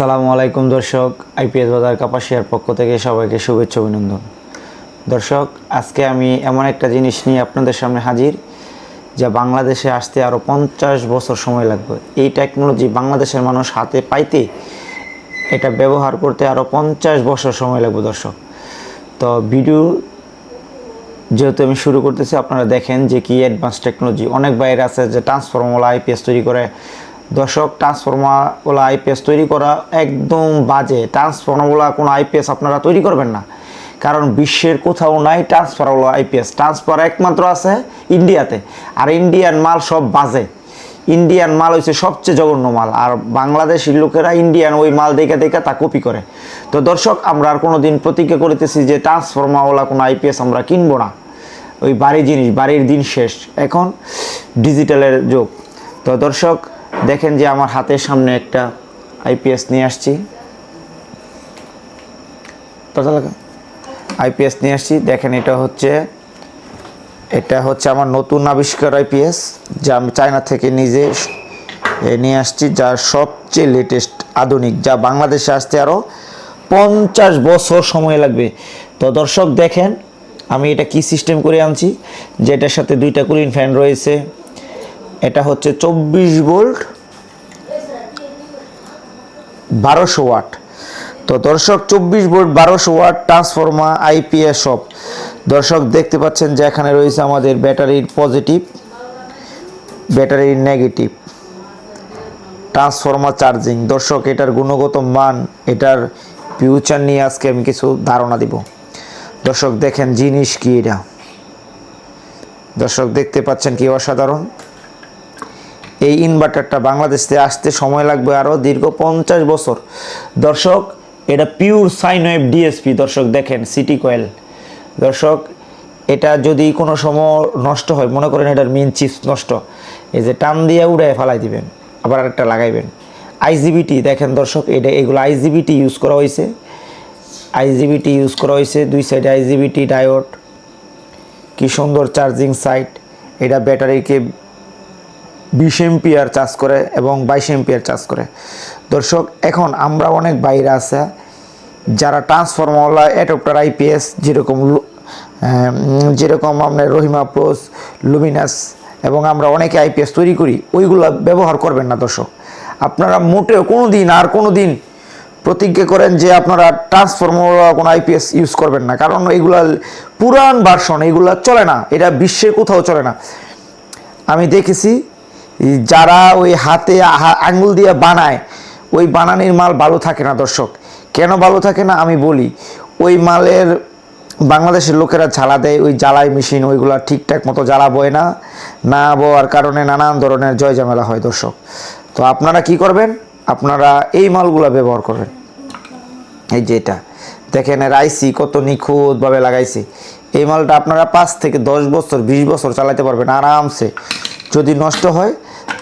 আসসালামু আলাইকুম, দর্শক। আইপিএস বাজার কাপাসিয়ার পক্ষ থেকে সবাইকে শুভেচ্ছা অভিনন্দন। দর্শক, আজকে আমি এমন একটা জিনিস নিয়ে আপনাদের সামনে হাজির, যা বাংলাদেশে আসতে আরও পঞ্চাশ বছর সময় লাগবে। এই টেকনোলজি বাংলাদেশের মানুষ হাতে পাইতে এটা ব্যবহার করতে আরও পঞ্চাশ বছর সময় লাগবে, দর্শক। তো ভিডিও যেহেতু আমি শুরু করতেছি, আপনারা দেখেন যে কি অ্যাডভান্স টেকনোলজি অনেক বাইরে আছে যে ট্রান্সফর্মওয়ালা আইপিএস তৈরি করে দর্শক ট্রান্সফর্মারওয়ালা আইপিএস তৈরি করা একদম বাজে। ট্রান্সফর্মারওয়ালা কোনো আইপিএস আপনারা তৈরি করবেন না। কারণ বিশ্বের কোথাও নাই ট্রান্সফারওয়ালা আইপিএস ট্রান্সফার একমাত্র আছে ইন্ডিয়াতে। আর ইন্ডিয়ান মাল সব বাজে। ইন্ডিয়ান মাল হচ্ছে সবচেয়ে জঘন্য মাল। আর বাংলাদেশের লোকেরা ইন্ডিয়ান ওই মাল দেখে দেখে তা কপি করে। তো দর্শক, আমরা আর কোনো দিন প্রতিজ্ঞা করিতেছি যে ট্রান্সফর্মাওয়ালা কোনো আইপিএস আমরা কিনবো না। ওই বাড়ি জিনিস, বাড়ির দিন শেষ। এখন ডিজিটালের যুগ। তো দর্শক দেখেন যে আমার হাতের সামনে একটা আইপিএস নিয়ে আসছি। আইপিএস নিয়ে আসছি। দেখেন এটা হচ্ছে এটা হচ্ছে আমার নতুন আবিষ্কার আইপিএস যা আমি চায়না থেকে নিজে নিয়ে আসছি যা সবচেয়ে লেটেস্ট আধুনিক, যা বাংলাদেশে আসতে আরও পঞ্চাশ বছর সময় লাগবে। তো দর্শক দেখেন, আমি এটা কি সিস্টেম করে আনছি, যেটার সাথে দুইটা কুলিং ফ্যান রয়েছে এটা হচ্ছে চব্বিশ ভোল্ট বারোশো ওয়াট। তো দর্শক, চব্বিশ ভোল্ট বারোশো ওয়াট ট্রান্সফর্মার আইপিএস সব দর্শক, দেখতে পাচ্ছেন যে এখানে রয়েছে আমাদের ব্যাটারির পজিটিভ ব্যাটারির নেগেটিভ ট্রান্সফর্মার চার্জিং দর্শক, এটার গুণগত মান, এটার ফিউচার নিয়ে আজকে আমি কিছু ধারণা দিব। দর্শক, দেখেন জিনিস কি এটা। দর্শক, দেখতে পাচ্ছেন কি অসাধারণ। এই ইনভার্টারটা বাংলাদেশে আসতে সময় লাগবে আরও দীর্ঘ পঞ্চাশ বছর। দর্শক, এটা পিওর সাইন ওয়েভ ডিএসপি দর্শক দেখেন সিটি কয়েল দর্শক, এটা যদি কোনো সময় নষ্ট হয়, মনে করেন এটার মেন চিপস নষ্ট, এই যে টান দিয়ে উড়ে ফেলাই দিবেন, আবার আরেকটা লাগাইবেন। আইজিবিটি দেখেন দর্শক, এটা এগুলো আইজিবিটি ইউজ করা হয়েছে আইজিবিটি ইউজ করা হয়েছে দুই সাইডে আইজিবিটি ডায়োড কি সুন্দর চার্জিং সাইট এটা ব্যাটারিকে বিশ এম্পিয়ার চার্জ করে এবং বাইশ এম্পিয়ার চার্জ করে। দর্শক, এখন আমরা অনেক বাইরে আছে যারা ট্রান্সফর্মারওয়ালা অ্যাডপ্টার আইপিএস যেরকম যেরকম আপনার রহিমা প্রোস লুমিনাস, এবং আমরা অনেকে আইপিএস তৈরি করি, ওইগুলো ব্যবহার করবেন না দর্শক। আপনারা মোটেও কোনো দিন আর কোনো দিন প্রতিজ্ঞা করেন যে আপনারা ট্রান্সফর্মার কোনো আইপিএস ইউজ করবেন না, কারণ এইগুলা পুরান ভার্সন এগুলা চলে না, এটা বিশ্বের কোথাও চলে না। আমি দেখেছি যারা ওই হাতে আঙ্গুল দিয়ে বানায়, ওই বানানির মাল ভালো থাকে না দর্শক। কেন ভালো থাকে না আমি বলি, ওই মালের বাংলাদেশের লোকেরা জ্বালা দেয়, ওই জ্বালাই মেশিন ওইগুলো ঠিকঠাক মতো জ্বালা বয় না না বওয়ার কারণে নানান ধরনের জয় ঝামেলা হয় দর্শক। তো আপনারা কি করবেন? আপনারা এই মালগুলো ব্যবহার করবেন। এই যে এটা, দেখেন এর আইসি কত নিখুঁতভাবে লাগাইছে। এই মালটা আপনারা পাঁচ থেকে দশ বছর, বিশ বছর চালাতে পারবেন আরামসে। যদি নষ্ট হয়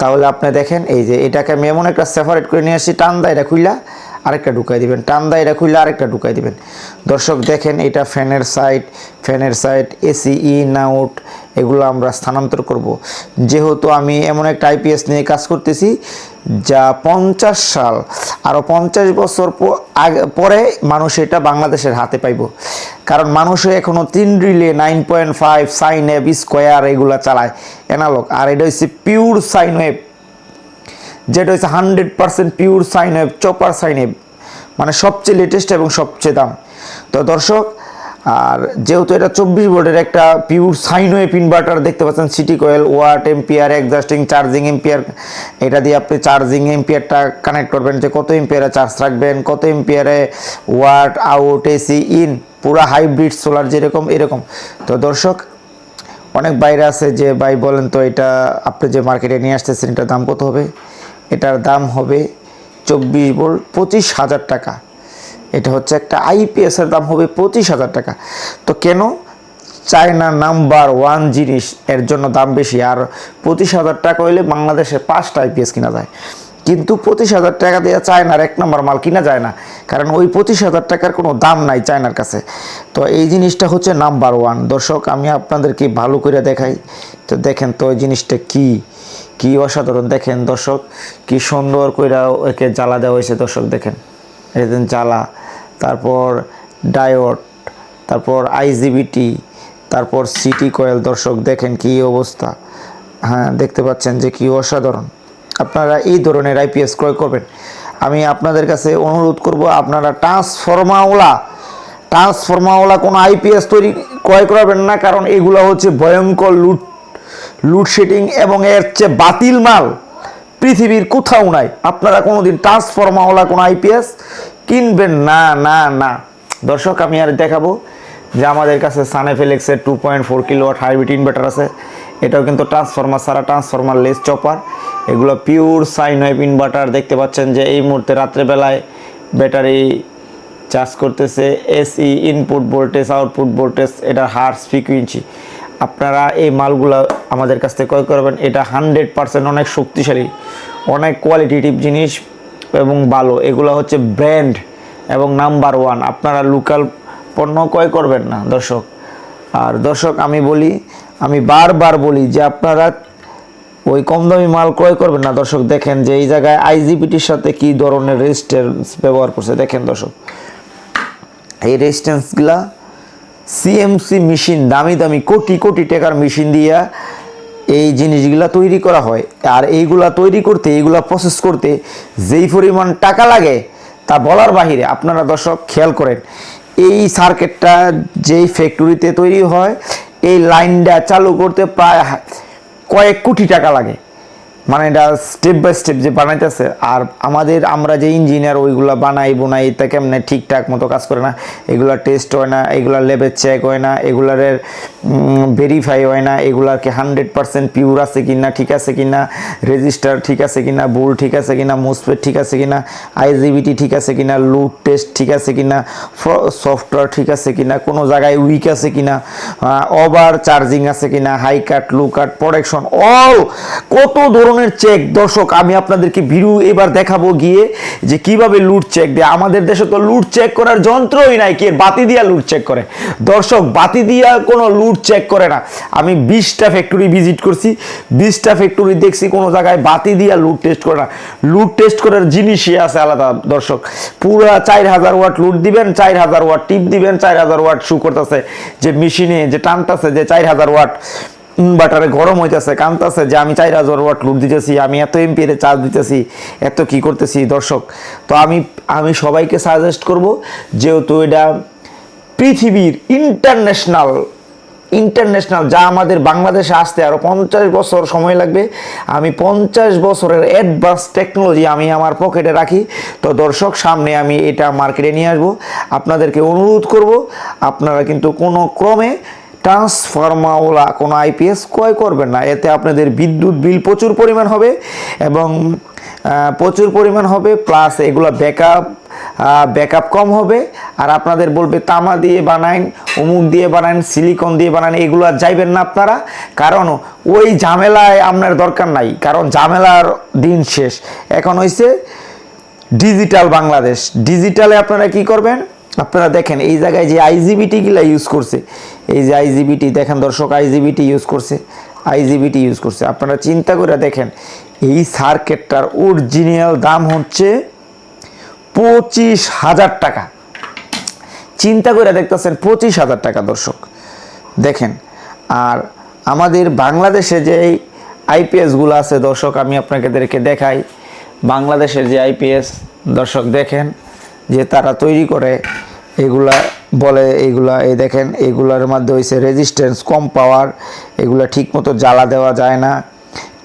তাহলে আপনি দেখেন, এই যে এটাকে আমি এমন একটা সেপারেট করে নিয়ে আসছি টান্দা এটা খুইলা আরেকটা ঢুকাই দিবেন। টান্দা এটা খুইলা আরেকটা ঢুকাই দিবেন। দর্শক, দেখেন এটা ফ্যানের সাইড ফ্যানের সাইড এসি ইন আউট এগুলো আমরা স্থানান্তর করব। যেহেতু আমি এমন একটা আইপিএস নিয়ে কাজ করতেছি, যা পঞ্চাশ সাল আরও পঞ্চাশ বছর পরে মানুষ এটা বাংলাদেশের হাতে পাইব। কারণ মানুষও এখনও তিন relay nine point five sine wave square এগুলো চালায়। অ্যানালগ আর এটা হচ্ছে পিওর সাইন ওয়েভ যেটা হচ্ছে hundred percent pure sine wave chopper sine wave মানে সবচেয়ে লেটেস্ট এবং সবচেয়ে দাম। তো দর্শক আর যেহেতু এটা চব্বিশ ভোল্টের একটা পিওর সাইন ওয়েভ ইনভার্টার দেখতে পাচ্ছেন CT coil watt ampere adjusting charging ampere এটা দিয়ে আপনি চার্জিং এম্পিয়ারটা কানেক্ট করবেন যে কত এম্পিয়ারে চার্জ রাখবেন, কত এম্পিয়ারে ওয়াট আউট এসি ইন পুরো হাইব্রিড সোলার যেরকম, এরকম। তো দর্শক, অনেক বাইরে আছে যে ভাই বলেন তো এটা আপনি যে মার্কেটে নিয়ে আসতেছেন, এটার দাম কত হবে? এটার দাম হবে চব্বিশ ভোল্ট পঁচিশ হাজার টাকা। এটা হচ্ছে একটা আইপিএসের দাম হবে পঁচিশ হাজার টাকা। তো কেন? চায়না নাম্বার ওয়ান জিনিস এর জন্য দাম বেশি, আর পঁচিশ হাজার টাকা হইলে বাংলাদেশে পাঁচটা আইপিএস কিনা যায়। কিন্তু পঁচিশ হাজার টাকা দিয়ে চায়নার এক নম্বর মাল কিনা যায় না, কারণ ওই পঁচিশ হাজার টাকার কোনো দাম নাই চায়নার কাছে। তো এই জিনিসটা হচ্ছে নাম্বার ওয়ান। দর্শক, আমি আপনাদেরকে ভালো করে দেখাই। তো দেখেন তো ওই জিনিসটা কি? কি অসাধারণ। দেখেন দর্শক, কি সুন্দর কইরা একে জ্বালা দেওয়া হয়েছে। দর্শক, দেখেন। এদিন জ্বালা। তারপর ডায়োড, তারপর আইজিবিটি, তারপর সিটি কয়েল। দর্শক, দেখেন কি অবস্থা। হ্যাঁ দেখতে পাচ্ছেন যে কি অসাধারণ। আপনারা এই ধরনের আইপিএস ক্রয় করবেন। আমি আপনাদের কাছে অনুরোধ করব, আপনারা ট্রান্সফরমাওলা ট্রান্সফরমাওলা কোনো আইপিএস তৈরি ক্রয় করবেন না, কারণ এগুলো হচ্ছে ভয়ঙ্কর লুট লুডশেডিং এবং এর চেয়ে বাতিল মাল পৃথিবীর কোথাও নাই। আপনারা কোনোদিন ট্রান্সফরমাওয়ালা কোনো আইপিএস কিনবেন? না না না। দর্শক, আমি আর দেখাবো যে আমাদের কাছে সানেফেলেক্সের two point four kilowatt hybrid inverter আছে। এটাও কিন্তু ট্রান্সফরমার সারা ট্রান্সফরমার লেস চপার এগুলো পিওর সাইন ওয়েভ ইনভার্টার দেখতে পাচ্ছেন যে এই মুহূর্তে রাত্রেবেলায় ব্যাটারি চার্জ করতেছে AC input voltage output voltage এটা হার্স ফ্রিকুয়েন্সি আপনারা এই মালগুলো আমাদের কাছ থেকে ক্রয় করবেন। এটা হান্ড্রেড পার্সেন্ট অনেক শক্তিশালী, অনেক কোয়ালিটিটিভ জিনিস। এবং ভালো এগুলো হচ্ছে ব্র্যান্ড এবং নাম্বার ওয়ান। আপনারা লোকাল পণ্য ক্রয় করবেন না, দর্শক। আর দর্শক, আমি বলি, আমি বারবার বলি যে আপনারা ওই কম দামি মাল ক্রয় করবেন না, দর্শক। দেখেন যে এই জায়গায় আইজিবিটির সাথে কি ধরনের রেজিস্ট্যান্স ব্যবহার করছে। দেখেন দর্শক, এই রেজিস্ট্যান্সগুলা সিএমসি মেশিন দামি দামি, কোটি কোটি টাকার মেশিন দিয়া এই জিনিসগুলা তৈরি করা হয়। আর এইগুলা তৈরি করতে, এইগুলা প্রসেস করতে যেই পরিমাণ টাকা লাগে, তা বলার বাহিরে আপনারা দর্শক খেয়াল করেন, এই সার্কিটটা যেই ফ্যাক্টরিতে তৈরি হয়, এই লাইনটা চালু করতে প্রায় কয়েক কোটি টাকা লাগে। মানে এটা স্টেপ বাই স্টেপ যে বানাইতেছে আর আমাদের আমরা যে ইঞ্জিনিয়ার ওইগুলা বানাই বোনাই তা কেমনে ঠিকঠাক মতো কাজ করে না এগুলা টেস্ট হয় না এগুলা লেবেল চেক হয় না এগুলারের ভেরিফাই হয় না এগুলাকে হান্ড্রেড পার্সেন্ট পিওর আছে কি না ঠিক আছে কি না রেজিস্টার ঠিক আছে কি না বুল ঠিক আছে কি না মোসপেট ঠিক আছে কি না আইজিবিটি ঠিক আছে কি না লুট টেস্ট ঠিক আছে কি না সফটওয়্যার ঠিক আছে কি না কোনো জায়গায় উইক আছে কি না ওভার চার্জিং আছে কি না high cut low cut protection all কত ধরনের চেক দর্শক, আমি আপনাদেরকে ভিডিও এবার দেখাবো গিয়ে যে কীভাবে লুট চেক দেয়। আমাদের দেশে তো লুট চেক করার যন্ত্রই নাই, কে বাতি দিয়া লুট চেক করে? দর্শক, বাতি দিয়া কোনো লুট চেক করে না। আমি বিশটা ফ্যাক্টরি ভিজিট করছি, বিশটা ফ্যাক্টরি দেখছি কোনো জায়গায় বাতি দিয়া লুট টেস্ট করে না। লুট টেস্ট করার জিনিসই আছে আলাদা, দর্শক। পুরা চার হাজার ওয়াট লুট দিবেন, চার হাজার ওয়াট টিপ দিবেন, চার হাজার ওয়াট শু করতেছে, যে মেশিনে যে টানতেছে যে চার হাজার ওয়াট। ইনভার্টারে গরম হইতেছে, কানতেছে যে আমি চার হাজার ওয়াট লুট দিতেছি, আমি এত এমপিএর চার্জ দিতেছি, এত কি করতেছি দর্শক? তো আমি আমি সবাইকে সাজেস্ট করব যেহেতু এটা পৃথিবীর ইন্টারন্যাশনাল ইন্টারন্যাশনাল যা আমাদের বাংলাদেশে আসতে আরও পঞ্চাশ বছর সময় লাগবে, আমি পঞ্চাশ বছরের অ্যাডভান্স টেকনোলজি আমি আমার পকেটে রাখি। তো দর্শক, সামনে আমি এটা মার্কেটে নিয়ে আসব। আপনাদেরকে অনুরোধ করব, আপনারা কিন্তু কোনো ক্রমে ট্রান্সফরমাওয়ালা কোনো আইপিএস ক্রয় করবেন না। এতে আপনাদের বিদ্যুৎ বিল প্রচুর পরিমাণ হবে এবং প্রচুর পরিমাণ হবে, প্লাস এগুলো ব্যাকআপ ব্যাকআপ কম হবে। আর আপনাদের বলবে তামা দিয়ে বানান অমুক দিয়ে বানান সিলিকন দিয়ে বানান এগুলো আর যাইবেন না আপনারা। কারণ ওই ঝামেলায় আপনার দরকার নাই, কারণ ঝামেলার দিন শেষ। এখন হয়েছে ডিজিটাল বাংলাদেশ। ডিজিটালে আপনারা কি করবেন? আপনারা দেখেন, এই জায়গায় যে আইজিবিটি গুলা ইউজ করছে এই যে আইজিবিটি দেখেন দর্শক আইজিবিটি ইউজ করছে। আইজিবিটি ইউজ করছে। আপনারা চিন্তা করে দেখেন, এই সার্কেটটার অরিজিনাল দাম হচ্ছে পঁচিশ হাজার টাকা। চিন্তা করে দেখতেছেন, পঁচিশ হাজার টাকা দর্শক। দেখেন, আর আমাদের বাংলাদেশে যে আইপিএসগুলো আছে দর্শক, আমি আপনাদেরকে দেখাই। বাংলাদেশের যে আইপিএস দর্শক দেখেন, যে তারা তৈরি করে এগুলা বলে, এগুলা, এই দেখেন, এগুলার মধ্যে হয়েছে রেজিস্ট্যান্স কম পাওয়ার এগুলা ঠিকমতো জ্বালা দেওয়া যায় না।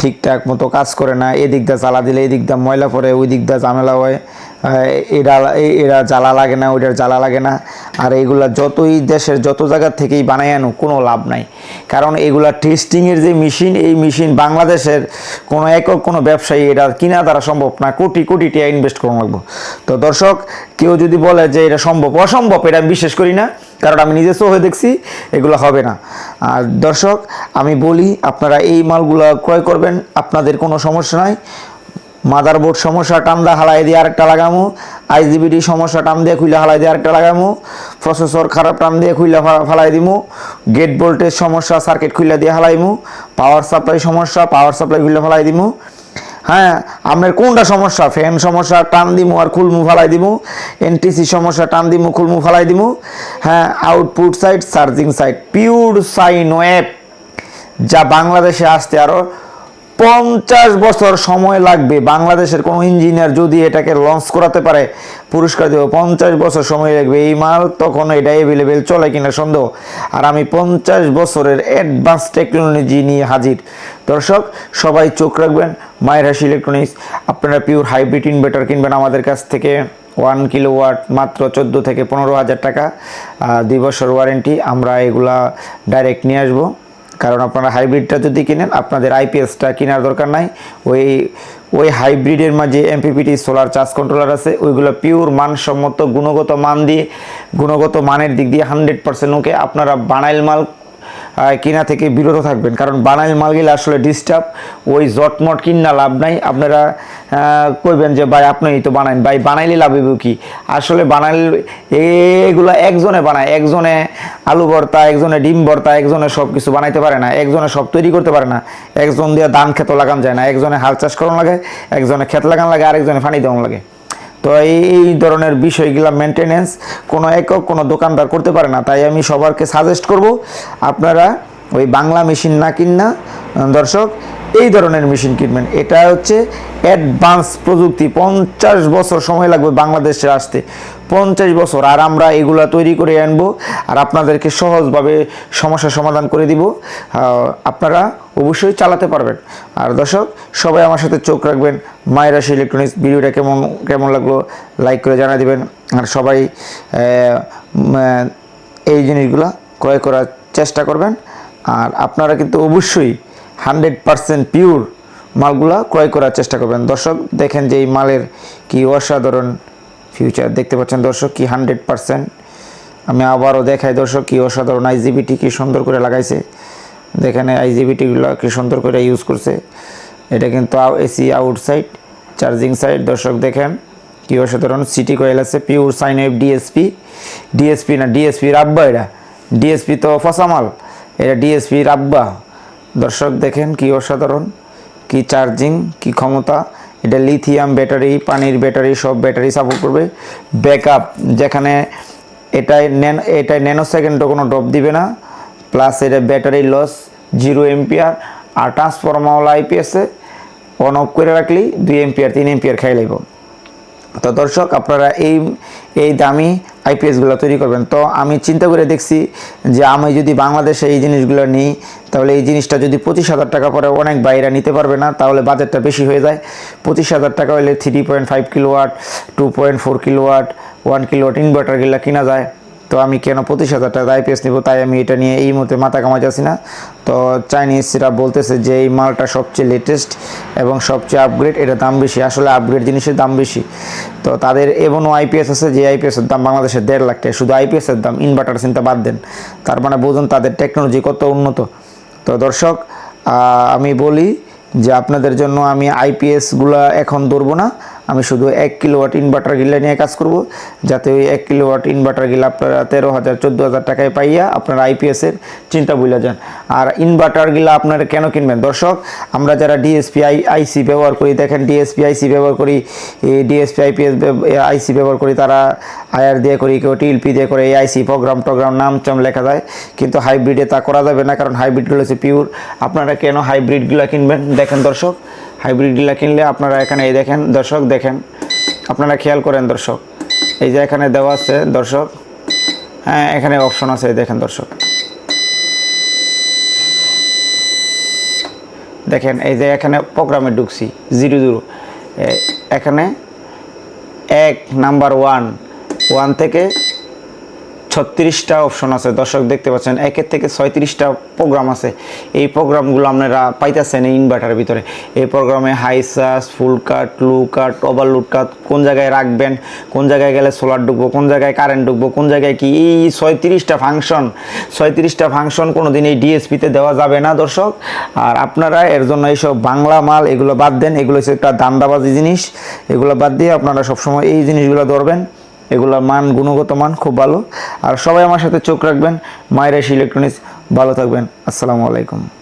ঠিকঠাক মতো কাজ করে না, এদিক দিয়ে জ্বালা দিলে এদিক দিয়ে ময়লা পড়ে ওই দিক দিয়ে ঝামেলা হয় এরা এরা জ্বালা লাগে না, ওইটার জ্বালা লাগে না। আর এগুলা যতই দেশের যত জায়গা থেকেই বানাই আনো কোনো লাভ নাই। কারণ এগুলা টেস্টিংয়ের যে মেশিন এই মেশিন বাংলাদেশের কোনো একক কোনো ব্যবসায়ী এটা কিনা দ্বারা সম্ভব না, কোটি কোটি টাকা ইনভেস্ট করা লাগবে। তো দর্শক, কেউ যদি বলে যে এটা সম্ভব, অসম্ভব, এটা আমি বিশ্বাস করি না। কারণ আমি নিজস্ব হয়ে দেখছি, এগুলো হবে না। আর দর্শক, আমি বলি, আপনারা এই মালগুলো ক্রয় করবেন, আপনাদের কোনো সমস্যা নাই। মাদারবোর্ড সমস্যা টান দা হালাই দিয়ে আরেকটা লাগামু। আইজিবিডি সমস্যা টান দিয়ে খুইলা হালাই দিয়ে আরেকটা লাগামো। প্রসেসর খারাপ টান দিয়ে খুইলা ফালাই দিমু। গেট ভোল্টেজ সমস্যা সার্কিট খুইলা দিয়ে হালাইমু। পাওয়ার সাপ্লাই সমস্যা পাওয়ার সাপ্লাই খুইলা ফালাই দিমু। হ্যাঁ আপনার কোনটা সমস্যা? ফ্যান সমস্যা, টান দিমু আর খুলমু ফালাই দিমু। এনটিসি সমস্যা, টান দিমু, খুলমু ফালাই দিমু। হ্যাঁ output side charging side pure sine wave যা বাংলাদেশে আসতে আরও পঞ্চাশ বছর সময় লাগবে বাংলাদেশের কোনো ইঞ্জিনিয়ার যদি এটাকে লঞ্চ করাতে পারে, পুরস্কার দেবো। পঞ্চাশ বছর সময় লাগবে। এই মাল তখন এটা অ্যাভেলেবেল চলে কিনা সন্দেহ। আর আমি পঞ্চাশ বছরের অ্যাডভান্স টেকনোলজি নিয়ে হাজির। দর্শক, সবাই চোখ রাখবেন, মায়ের হাসি ইলেকট্রনিক্স আপনারা পিওর হাইব্রিড ইনভার্টার কিনবেন আমাদের কাছ থেকে। ওয়ান কিলো ওয়াট মাত্র চোদ্দ থেকে পনেরো হাজার টাকা। দুই বছর ওয়ারেন্টি আমরা এগুলা ডাইরেক্ট নিয়ে আসব। কারণ আপনারা হাইব্রিডটা যদি কিনেন, আপনাদের আইপিএসটা কেনার দরকার নাই। ওই ওই হাইব্রিডের মাঝে এমপিপিটি সোলার চার্জ কন্ট্রোলার আছে, ওইগুলো পিওর মানসম্মত, গুণগত মান দিয়ে, গুণগত মানের দিক দিয়ে হান্ড্রেড পার্সেন্ট ওকে আপনারা বানাইল মাল কিনা থেকে বিরত থাকবেন। কারণ বানাইল মাল গেলে আসলে ডিস্টার্ব ওই জটমট কিনা লাভ নাই। আপনারা কইবেন যে, ভাই আপনি তো বানাইন। ভাই, বানাইলে লাভ কি? আসলে বানাইল, এগুলো একজনে বানায়। একজনে আলু ভর্তা, একজনে ডিম ভর্তা, একজনে সব কিছু বানাইতে পারে না। একজনে সব তৈরি করতে পারে না। একজন দিয়ে ধান খেত লাগান যায় না। একজনে হাল চাষ করানো লাগে, একজনে ক্ষেত লাগান লাগে, আরেকজনে ফানি দেওয়ান লাগে। তো এই ধরনের বিষয়গুলা মেনটেনেন্স কোনো একক, কোনো দোকানদার করতে পারে না। তাই আমি সবারকে সাজেস্ট করব, আপনারা ওই বাংলা মেশিন না কিন না দর্শক, এই ধরনের মেশিন কিনবেন। এটা হচ্ছে অ্যাডভান্স প্রযুক্তি, পঞ্চাশ বছর সময় লাগবে বাংলাদেশে আসতে। পঞ্চাশ বছর আর আমরা এগুলা তৈরি করে আনব আর আপনাদেরকে সহজভাবে সমস্যার সমাধান করে দিব। আপনারা অবশ্যই চালাতে পারবেন। আর দর্শক, সবাই আমার সাথে চোখ রাখবেন। মায়ের রাশি ইলেকট্রনিক্স ভিডিওটা কেমন কেমন লাগল লাইক করে জানা দিবেন। আর সবাই এই জিনিসগুলো ক্রয় করার চেষ্টা করবেন। আর আপনারা কিন্তু অবশ্যই হান্ড্রেড পারসেন্ট পিওর মালগুলা ক্রয় করার চেষ্টা করবেন। দর্শক, দেখেন যে এই মালের কি অসাধারণ ফিউচার দেখতে পাচ্ছেন দর্শক কি হান্ড্রেড পারসেন্ট আমি আবারও দেখাই দর্শক কি অসাধারণ আইজিবিটি কি সুন্দর করে লাগাইছে। দেখেন আইজিবিটিগুলো কি সুন্দর করে ইউজ করছে। এটা কিন্তু এসি আউটসাইড চার্জিং সাইড দর্শক দেখেন কি অসাধারণ সিটি কয়েল আছে pure sine wave DSP DSP না ডিএসপি রাব্বা এটা। ডিএসপি তো ফসামাল, এটা ডিএসপি রাব্বা। দর্শক দেখেন কি অসাধারণ, কি চার্জিং কি ক্ষমতা। এটা লিথিয়াম ব্যাটারি পানির ব্যাটারি সব ব্যাটারি সাপোর্ট করবে। ব্যাকআপ যেখানে এটাই এটাই ন্যানো সেকেন্ডও কোনো ড্রপ দিবে না। প্লাস এটা ব্যাটারি লস জিরো এমপিয়ার আর ট্রান্সফরমাওয়ালা আইপিএসে অন অফ করে রাখলেই দুই এমপিয়ার তিন এমপিয়ার খাই লাগব তো দর্শক, আপনারা এই এই দামি আইপিএসগুলো তৈরি করবেন। তো আমি চিন্তা করে দেখছি যে আমি যদি বাংলাদেশে এই জিনিসগুলো নিই, তাহলে এই জিনিসটা যদি পঁচিশ হাজার টাকা পরে অনেক বাইরা নিতে পারবে না, তাহলে বাজেটটা বেশি হয়ে যায়। পঁচিশ হাজার টাকা হলে three point five kilowatt two point four kilowatt one kilowatt ইনভার্টারগুলো কিনা যায়। তো আমি কেন পঁচিশ হাজার টাকা আইপিএস নিব? তাই আমি এটা নিয়ে এই মুহূর্তে মাথা কামাই যাচ্ছি না। তো চাইনিজরা বলতেছে যে এই মালটা সবচেয়ে লেটেস্ট এবং সবচেয়ে আপগ্রেড এটা দাম বেশি। আসলে আপগ্রেড জিনিসের দাম বেশি। তো তাদের এমনও আইপিএস আছে যে আইপিএসের দাম বাংলাদেশের দেড় লাখ টাকা। শুধু আইপিএসের দাম ইনভার্টার চিন্তা বাদ দেন। তার মানে বুঝুন তাদের টেকনোলজি কত উন্নত। তো দর্শক আমি বলি যে আপনাদের জন্য আমি আইপিএসগুলো এখন ধরবো না। আমি শুধু এক কিলোওয়াট ইনভার্টার গিলা নিয়ে কাজ করব। যাতে ওই এক কিলোওয়াট ইনভার্টার গিলা আপনারা তেরো হাজার, চোদ্দ হাজার টাকায় পাইয়া আপনারা আইপিএসের চিন্তা বুঝলে যান। আর ইনভার্টার গিলা আপনারা কেন কিনবেন? দর্শক, আমরা যারা ডিএসপি আই আইসি ব্যবহার করি, দেখেন ডিএসপি আইসি ব্যবহার করি ডিএসপি আইপিএস আইসি ব্যবহার করি, তারা আয়ার দিয়ে করি, কেউ টিএলপি দিয়ে করে, এই আইসি প্রোগ্রাম টোগ্রাম নাম চাম লেখা যায়। কিন্তু হাইব্রিডে তা করা যাবে না, কারণ হাইব্রিডগুলো হচ্ছে পিওর আপনারা কেন হাইব্রিডগুলো কিনবেন? দেখেন দর্শক হাইব্রিডগুলো কিনলে আপনারা এখানে, এই দেখেন, দর্শক দেখেন, আপনারা খেয়াল করেন দর্শক, এই যে এখানে দেওয়া আছে, দর্শক হ্যাঁ এখানে অপশন আছে, এই দেখেন দর্শক। দেখেন, এই যে এখানে প্রোগ্রামে ঢুকছি, জিরো জিরো এখানে এক নাম্বার ওয়ান ওয়ান থেকে ছত্রিশটা অপশন আছে। দর্শক দেখতে পাচ্ছেন, একের থেকে ছয়ত্রিশটা প্রোগ্রাম আছে। এই প্রোগ্রামগুলো আপনারা পাইতেছেন এই ইনভার্টারের ভিতরে। এই প্রোগ্রামে high charge full cut low cut overload cut কোন জায়গায় রাখবেন, কোন জায়গায় গেলে সোলার ঢুকবো, কোন জায়গায় কারেন্ট ঢুকবো, কোন জায়গায় কি এই ছয়ত্রিশটা ফাংশন ছয়ত্রিশটা ফাংশন কোনো দিন এই ডিএসপিতে দেওয়া যাবে না দর্শক। আর আপনারা এর জন্য এইসব বাংলা মাল এগুলো বাদ দেন। এগুলো হচ্ছে একটা দান্দাবাজি জিনিস। এগুলো বাদ দিয়ে আপনারা সবসময় এই জিনিসগুলো ধরবেন। এগুলো মান, গুণগত মান খুব ভালো। আর সবাই আমার সাথে চোখ রাখবেন। মায়ের ইলেকট্রনিক্স ভালো থাকবেন। আসসালামু আলাইকুম।